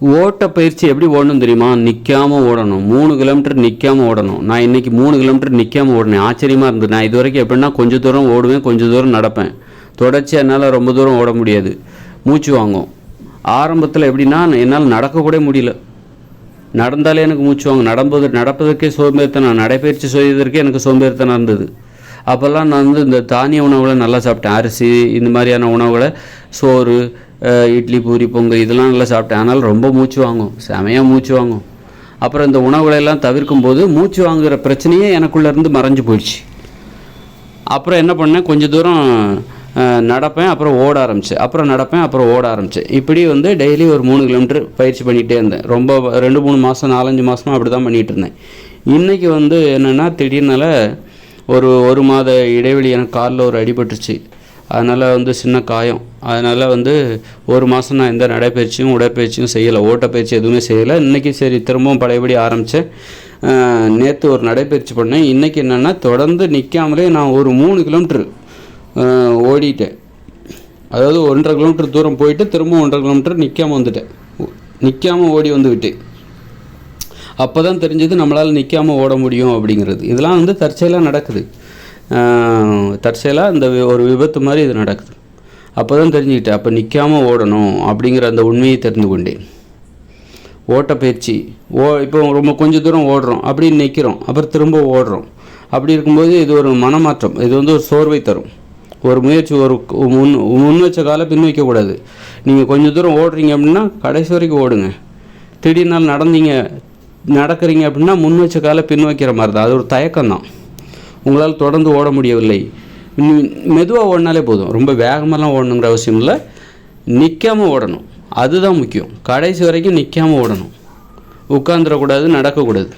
ஓட்ட பயிற்சி எப்படி ஓடணும் தெரியுமா? நிற்காம ஓடணும். மூணு கிலோமீட்டர் நிற்காம ஓடணும். நான் இன்னைக்கு மூணு கிலோமீட்டர் நிற்காம ஓடினேன். ஆச்சரியமாக இருந்தது. நான் இது வரைக்கும் எப்படின்னா கொஞ்சம் தூரம் ஓடுவேன் கொஞ்சம் தூரம் நடப்பேன். தொடர்ச்சியாக என்னால் ரொம்ப தூரம் ஓட முடியாது. மூச்சு வாங்கும். ஆரம்பத்தில் எப்படின்னா என்னால் நடக்கக்கூட முடியல. நடந்தாலே எனக்கு மூச்சு வாங்கும். நடப்பது நடப்பதற்கே சோம்பேறித்தனம். நடைபயிற்சி செய்வதற்கே எனக்கு சோம்பேறித்தனம் இருந்தது. அப்போல்லாம் நான் வந்து இந்த தானிய உணவுகளை நல்லா சாப்பிட்டேன். அரிசி இந்த மாதிரியான உணவுகளை சோறு இட்லி பூரி பொங்கல் இதெல்லாம் நல்லா சாப்பிட்டேன். ஆனால் ரொம்ப மூச்சு வாங்கும். செமையாக மூச்சு வாங்கும். அப்புறம் இந்த உணவுகளை எல்லாம் தவிர்க்கும் போது மூச்சு வாங்குகிற பிரச்சனையே எனக்குள்ளேருந்து மறைஞ்சு போயிடுச்சு. அப்புறம் என்ன பண்ணேன்? கொஞ்ச தூரம் நடப்பேன் அப்புறம் ஓட ஆரம்பித்தேன் அப்புறம் நடப்பேன் அப்புறம் ஓட ஆரம்பித்தேன் இப்படி வந்து டெய்லி ஒரு மூணு கிலோமீட்டர் பயிற்சி பண்ணிகிட்டே இருந்தேன். ரொம்ப ரெண்டு மூணு மாதம் நாலஞ்சு மாதமாக அப்படி தான் பண்ணிகிட்டு இருந்தேன். இன்றைக்கி வந்து என்னென்னா திடீர்னால ஒரு ஒரு மாத இடைவெளி எனக்கு காலில் ஒரு அடிபட்டுருச்சு அதனால் வந்து சின்ன காயம். அதனால் வந்து ஒரு மாதம் நான் எந்த நடைப்பயிற்சியும் உடற்பயிற்சியும் செய்யலை. ஓட்டப்பயிற்சி எதுவுமே செய்யலை. இன்றைக்கி சரி திரும்பவும் பழையபடி ஆரம்பித்தேன் நேற்று ஒரு நடைப்பயிற்சி பண்ணேன். இன்றைக்கி என்னென்னா தொடர்ந்து நிற்காமலே நான் ஒரு மூணு கிலோமீட்ரு ஓடிட்டேன். அதாவது ஒன்றரை கிலோமீட்டர் தூரம் போயிட்டு திரும்ப ஒன்றரை கிலோமீட்டர் நிற்காம வந்துட்டேன். நிற்காம ஓடி வந்து விட்டேன் அப்போ தான் தெரிஞ்சது நம்மளால் நிற்காமல் ஓட முடியும் அப்படிங்கிறது. இதெல்லாம் வந்து தற்செயலாக நடக்குது. தற்செயலாக இந்த வி- ஒரு விபத்து மாதிரி இது நடக்குது. அப்போ தான் தெரிஞ்சுக்கிட்டேன். அப்போ நிற்காமல் ஓடணும் அப்படிங்கிற அந்த உண்மையை தெரிந்து கொண்டேன். ஓட்டப்பயிற்சி ஓ இப்போ ரொம்ப கொஞ்சம் தூரம் ஓடுறோம். அப்படின்னு நிற்கிறோம் அப்புறம் திரும்ப ஓடுறோம். அப்படி இருக்கும்போது இது ஒரு மனமாற்றம். இது வந்து ஒரு சோர்வை தரும். ஒரு முயற்சி ஒரு முன் முன் வச்ச காலை பின் வைக்கக்கூடாது நீங்கள் கொஞ்சம் தூரம் ஓடுறீங்க அப்படின்னா கடைசி வரைக்கும் ஓடுங்க. திடீர்னால் நடந்தீங்க நடக்கிறீங்க அப்படின்னா முன் வச்ச காலை பின் வைக்கிற மாதிரி தான் அது ஒரு தயக்கம் தான் உங்களால் தொடர்ந்து ஓட முடியவில்லை. மெதுவாக ஓடினாலே போதும். ரொம்ப வேகமெல்லாம் ஓடணுங்கிற அவசியம் இல்லை. நிற்காம ஓடணும். அதுதான் முக்கியம். கடைசி வரைக்கும் நிற்காம ஓடணும். உட்காந்துடக்கூடாது நடக்கக்கூடாது.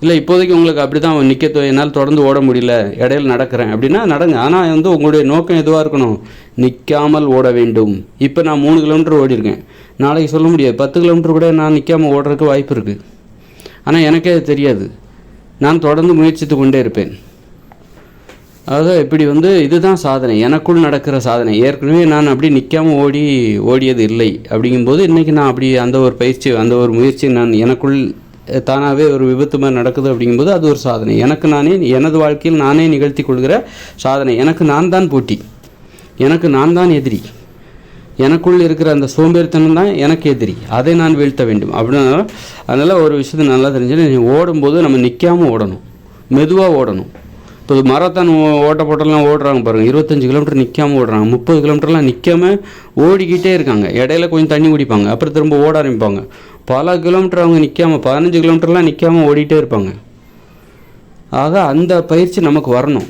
இல்லை இப்போதைக்கு உங்களுக்கு அப்படி தான் நிற்க என்னால் தொடர்ந்து ஓட முடியல. இடையில நடக்கிறேன் அப்படின்னா நடங்க. ஆனால் வந்து உங்களுடைய நோக்கம் எதுவாக இருக்கணும்? நிற்காமல் ஓட வேண்டும். இப்போ நான் மூணு கிலோமீட்டர் ஓடிருக்கேன் நாளைக்கு சொல்ல முடியாது. பத்து கிலோமீட்டர் கூட நான் நிற்காமல் ஓடுறதுக்கு வாய்ப்பு இருக்குது ஆனால் எனக்கே அது தெரியாது. நான் தொடர்ந்து முயற்சித்து கொண்டே இருப்பேன். அதாவது இப்படி வந்து இதுதான் சாதனை. எனக்குள் நடக்கிற சாதனை. ஏற்கனவே நான் அப்படி நிற்காமல் ஓடி ஓடியது இல்லை. அப்படிங்கும்போது இன்றைக்கி நான் அப்படி அந்த ஒரு பயிற்சி அந்த ஒரு முயற்சி நான் எனக்குள் தானாகவே ஒரு விபத்து மாதிரி நடக்குது அப்படிங்கும்போது அது ஒரு சாதனை. எனக்கு நானே எனது வாழ்க்கையில் நானே நிகழ்த்தி கொள்கிற சாதனை. எனக்கு நான் தான் போட்டி. எனக்கு நான் தான் எதிரி. எனக்குள் இருக்கிற அந்த சோம்பேறித்தனம் தான் எனக்கு எதிரி. அதை நான் வீழ்த்த வேண்டும். அப்படின்னா அதனால் ஒரு விஷயத்தை நல்லா தெரிஞ்சுன்னா நீ ஓடும்போது நம்ம நிற்காம ஓடணும். மெதுவாக ஓடணும். இப்போ மரத்தான் ஓட்ட போட்டெல்லாம் ஓடுறாங்க பாருங்கள் இருபத்தஞ்சு கிலோமீட்டர் நிற்காமல் ஓடுறாங்க. முப்பது கிலோமீட்டர்லாம் நிற்காமல் ஓடிக்கிட்டே இருக்காங்க. இடையில கொஞ்சம் தண்ணி குடிப்பாங்க. அப்புறம் திரும்ப ஓட ஆரம்பிப்பாங்க. பல கிலோமீட்டர் அவங்க நிற்காம பதினஞ்சு கிலோமீட்டர்லாம் நிற்காமல் ஓடிட்டே இருப்பாங்க. ஆக அந்த பயிற்சி நமக்கு வரணும்.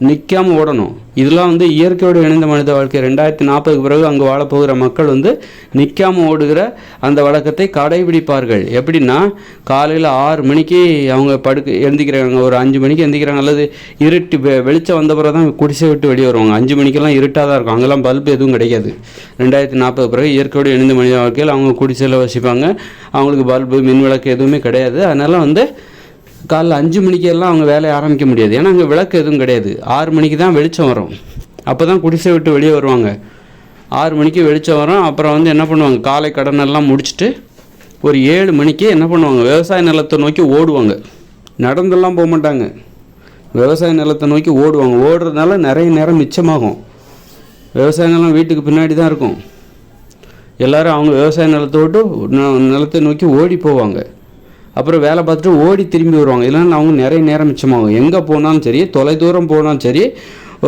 நிற்காம ஓடணும். இதெல்லாம் வந்து இயற்கையோடு இணைந்த மனித வாழ்க்கை. ரெண்டாயிரத்தி நாற்பதுக்கு பிறகு அங்கே வாழப்போகிற மக்கள் வந்து நிற்காம ஓடுகிற அந்த வழக்கத்தை கடைபிடிப்பார்கள். எப்படின்னா காலையில் ஆறு மணிக்கு அவங்க படுக்க எழுந்திக்கிறாங்க. ஒரு அஞ்சு மணிக்கு எழுந்திக்கிறாங்க. அல்லது இருட்டு வெ- வெளிச்சம் வந்த பிறகு தான் குடிசை விட்டு வெளியே வருவாங்க. அஞ்சு மணிக்கெல்லாம் இருட்டாக தான் இருக்கும். அங்கெல்லாம் பல்பு எதுவும் கிடைக்காது. ரெண்டாயிரத்தி நாற்பது பிறகு இயற்கையோடு இணைந்த மனித வாழ்க்கையில் அவங்க குடிசையில் வசிப்பாங்க. அவங்களுக்கு பல்பு மின் விளக்கு எதுவுமே கிடையாது. அதனால் வந்து காலைல அஞ்சு மணிக்கெல்லாம் அவங்க வேலையை ஆரம்பிக்க முடியாது. ஏன்னா அங்கே விளக்கு எதுவும் கிடையாது. ஆறு மணிக்கு தான் வெளிச்சம் வரும். அப்போ தான் குடிசை விட்டு வெளியே வருவாங்க. ஆறு மணிக்கு வெளிச்சம் வரும். அப்புறம் வந்து என்ன பண்ணுவாங்க? காலை கடன் எல்லாம் முடிச்சுட்டு ஒரு ஏழு மணிக்கு என்ன பண்ணுவாங்க? விவசாய நிலத்தை நோக்கி ஓடுவாங்க. நடந்தெல்லாம் போக மாட்டாங்க. விவசாய நிலத்தை நோக்கி ஓடுவாங்க. ஓடுறதுனால நிறைய நேரம் மிச்சமாகும். விவசாய நிலம் வீட்டுக்கு பின்னாடி தான் இருக்கும். எல்லோரும் அவங்க விவசாய நிலத்தை விட்டு ந- நிலத்தை நோக்கி ஓடி போவாங்க. அப்புறம் வேலை பார்த்துட்டு ஓடி திரும்பி வருவாங்க. இல்லைன்னா அவங்க நிறைய நேரம் மிச்சமாகும். எங்கே போனாலும் சரி தொலை தூரம் போனாலும் சரி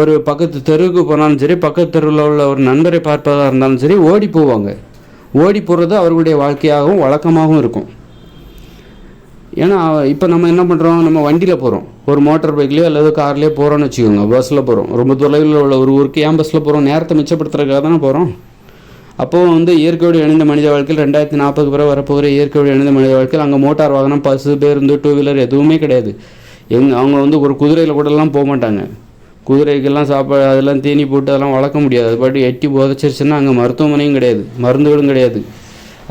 ஒரு பக்கத்து தெருவுக்கு போனாலும் சரி பக்கத்து தெருவில் உள்ள ஒரு நண்பரை பார்ப்பதாக இருந்தாலும் சரி ஓடி போவாங்க. ஓடி போகிறது அவர்களுடைய வாழ்க்கையாகவும் வழக்கமாகவும் இருக்கும். ஏன்னா இப்போ நம்ம என்ன பண்ணுறோம் நம்ம வண்டியில் போகிறோம் ஒரு மோட்டார் பைக்லேயோ அல்லது கார்லேயோ போகிறோம்னு வச்சுக்கோங்க. பஸ்ஸில் போகிறோம் ரொம்ப தொலைவில் உள்ள ஒரு ஊருக்கு ஏன் பஸ்ஸில் போகிறோம் நேரத்தை மிச்சப்படுத்துறதுக்காக தானே போகிறோம் அப்போது வந்து இயற்கையோடு இணைந்த மனித வாழ்க்கையில் ரெண்டாயிரத்தி நாற்பதுக்கு பிறகு வரப்போகிற இயற்கையோடு இணைந்த மனித வாழ்க்கையில் அங்கே மோட்டார் வாகனம் பஸ்ஸு பேருந்து டூ வீலர் எதுவுமே கிடையாது. எங் அவங்க வந்து ஒரு குதிரையில் கூடலாம் போக மாட்டாங்க. குதிரைக்கெல்லாம் சாப்பாடு அதெல்லாம் தீனி போட்டு அதெல்லாம் வளர்க்க முடியாது. அது பாட்டு எட்டி புதைச்சிருச்சுன்னா அங்கே மருத்துவமனையும் கிடையாது. மருந்துகளும் கிடையாது.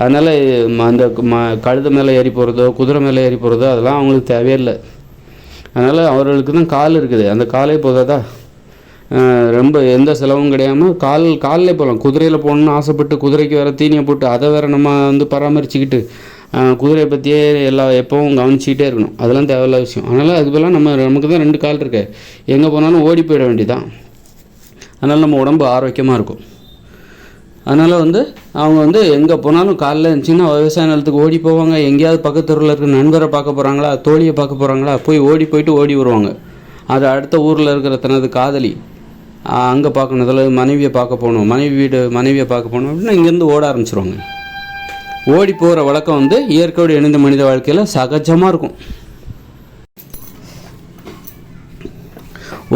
அதனால் அந்த ம கழுத மேலே ஏறி போகிறதோ குதிரை மேலே ஏறி போகிறதோ அதெல்லாம் அவங்களுக்கு தேவையில்லை அதனால் அவர்களுக்கு தான் கால் இருக்குது. அந்த காலே போதாதா? ரொம்ப எந்த செலவும் கிடையாமல் கால் காலில் போகலாம் குதிரையில் போகணுன்னு ஆசைப்பட்டு குதிரைக்கு வேறு தீனியை போட்டு அதை வேறு நம்ம வந்து பராமரிச்சுக்கிட்டு குதிரையை பற்றியே எல்லா எப்பவும் கவனிச்சிக்கிட்டே இருக்கணும். அதெல்லாம் தேவையில்லாத விஷயம். அதனால் அது போல நம்ம நமக்கு தான் ரெண்டு கால் இருக்கு. எங்கே போனாலும் ஓடி போயிட வேண்டியதான் அதனால் நம்ம உடம்பு ஆரோக்கியமாக இருக்கும். அதனால் வந்து அவங்க வந்து எங்கே போனாலும் காலைல இருந்துச்சுன்னா விவசாய நிலத்துக்கு ஓடி போவாங்க. எங்கேயாவது பக்கத்து தெருவில் இருக்கிற நண்பரை பார்க்க போகிறாங்களா தோழியை பார்க்க போகிறாங்களா போய் ஓடி போயிட்டு ஓடி வருவாங்க. அது அடுத்த ஊரில் இருக்கிற தனது காதலி. அங்கே பார்க்கணும். அதில் மனைவியை பார்க்க போகணும். மனைவி வீடு மனைவியை பார்க்க போகணும் அப்படின்னா இங்கேருந்து ஓட ஆரம்பிச்சிருவாங்க. ஓடி போகிற வழக்கம் வந்து இயற்கையோடு இணைந்த மனித வாழ்க்கையில் சகஜமாக இருக்கும்.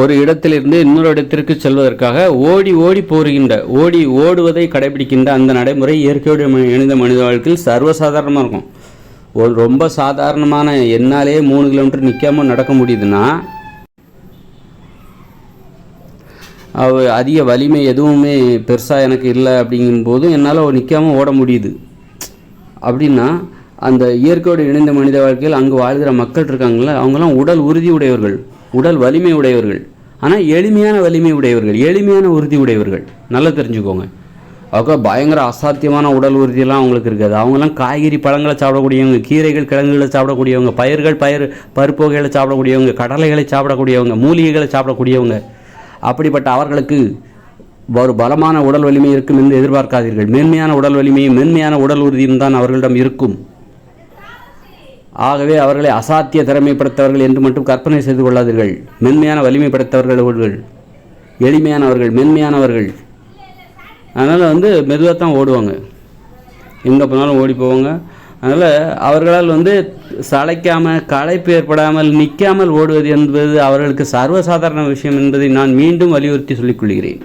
ஒரு இடத்திலிருந்து இன்னொரு இடத்திற்கு செல்வதற்காக ஓடி ஓடி போகின்ற ஓடி ஓடுவதை கடைபிடிக்கின்ற அந்த நடைமுறை இயற்கையோடு இணைந்த மனித வாழ்க்கையில் சர்வசாதாரணமாக இருக்கும். ஒரு ரொம்ப சாதாரணமான என்னாலே மூணு கிலோமீட்டர் நிற்காமல் நடக்க முடியுதுன்னா அதிக வலிமை எதுவுமே பெருசாக எனக்கு இல்லை அப்படிங்கும்போது என்னால் நிற்காமல் ஓட முடியுது. அப்படின்னா அந்த இயற்கையோடு இணைந்த மனித வாழ்க்கையில் அங்கு வாழ்கிற மக்கள் இருக்காங்கல்ல அவங்கெல்லாம் உடல் உறுதி உடையவர்கள் உடல் வலிமை உடையவர்கள். ஆனால் எளிமையான வலிமை உடையவர்கள் எளிமையான உறுதி உடையவர்கள். நல்லா தெரிஞ்சுக்கோங்க. அவங்க பயங்கர அசாத்தியமான உடல் உறுதியெல்லாம் அவங்களுக்கு இருக்காது. அவங்கெல்லாம் காய்கறி பழங்களை சாப்பிடக்கூடியவங்க கீரைகள் கிழங்குகளை சாப்பிடக்கூடியவங்க பயிர்கள் பயிர் பருப்பு வகைகளை சாப்பிடக்கூடியவங்க கடலைகளை சாப்பிடக்கூடியவங்க மூலிகைகளை சாப்பிடக்கூடியவங்க. அப்படிப்பட்ட அவர்களுக்கு ஒரு பலமான உடல் வலிமை இருக்கும் என்று எதிர்பார்க்காதீர்கள். மென்மையான உடல் வலிமையும் மென்மையான உடல் உறுதியும் தான் அவர்களிடம் இருக்கும். ஆகவே அவர்களை அசாத்திய திறமை படைத்தவர்கள் என்று மட்டும் கற்பனை செய்து கொள்ளாதீர்கள். மென்மையான வலிமை படைத்தவர்கள் அவர்கள் எளிமையானவர்கள் மென்மையானவர்கள். அதனால் வந்து மெதுவாக தான் ஓடுவாங்க. எங்கே போனாலும் ஓடி போவாங்க. அதனால் அவர்களால் வந்து சளைக்காமல் களைப்பு ஏற்படாமல் நிற்காமல் ஓடுவது என்பது அவர்களுக்கு சர்வசாதாரண விஷயம் என்பதை நான் மீண்டும் வலியுறுத்தி சொல்லிக் கொள்கிறேன்.